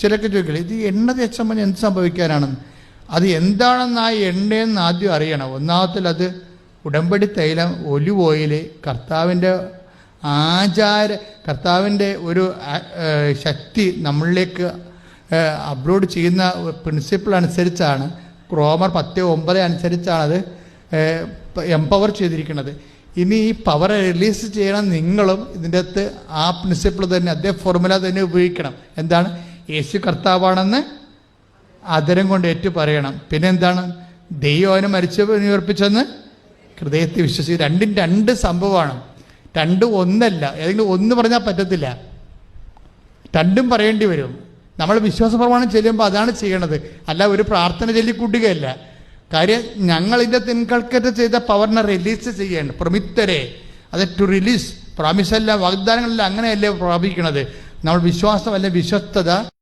ചിലർക്ക് ചോദിക്കില്ല ഇത് എണ്ണ തേച്ചമ്മ എന്ത് സംഭവിക്കാനാണെന്ന്? അത് എന്താണെന്ന് ആ എണ്ണയെന്ന് ആദ്യം അറിയണം. ഒന്നാമത്തിൽ അത് ഉടമ്പടി തൈലം ഒലിവ് ഓയിൽ കർത്താവിന്റെ ആചാര കർത്താവിന്റെ ഒരു ശക്തി നമ്മളിലേക്ക് അപ്ലോഡ് ചെയ്യുന്ന പ്രിൻസിപ്പിൾ അനുസരിച്ചാണ് ക്രോമർ പത്ത് ഒമ്പത് അനുസരിച്ചാണത് എംപവർ ചെയ്തിരിക്കുന്നത്. ഇനി ഈ പവർ റിലീസ് ചെയ്യണം നിങ്ങളും ഇതിന്റെ അകത്ത് ആ പ്രിൻസിപ്പിൾ തന്നെ അതേ ഫോർമുല തന്നെ ഉപയോഗിക്കണം. എന്താണ്? യേശു കർത്താവാണെന്ന് ആദരം കൊണ്ട് ഏറ്റു പറയണം. പിന്നെ എന്താണ് ദൈവം അവനെ മരിച്ചു ഉയർപ്പിച്ചെന്ന് ഹൃദയത്തെ വിശ്വസിക്കും രണ്ടും രണ്ട് സംഭവമാണ്. രണ്ടും ഒന്നല്ല. ഏതെങ്കിലും ഒന്ന് പറഞ്ഞാൽ പറ്റത്തില്ല. രണ്ടും പറയേണ്ടി വരും. നമ്മൾ വിശ്വാസ പ്രമാണം ചെല്ലുമ്പോൾ അതാണ് ചെയ്യണത് അല്ല ഒരു പ്രാർത്ഥന ചൊല്ലിക്കൂട്ടുകയല്ല. കാര്യം ഞങ്ങൾ ഇതിന്റെ തിൻകൾക്കറ്റ് ചെയ്ത പവറിനെ റിലീസ് ചെയ്യേണ്ട. പ്രമിത്തരെ. അത് ടു റിലീസ് പ്രാമിസല്ല വാഗ്ദാനങ്ങളല്ല അങ്ങനെയല്ലേ പ്രാപിക്കണത്? നമ്മൾ വിശ്വാസം അല്ലെ വിശ്വസ്തത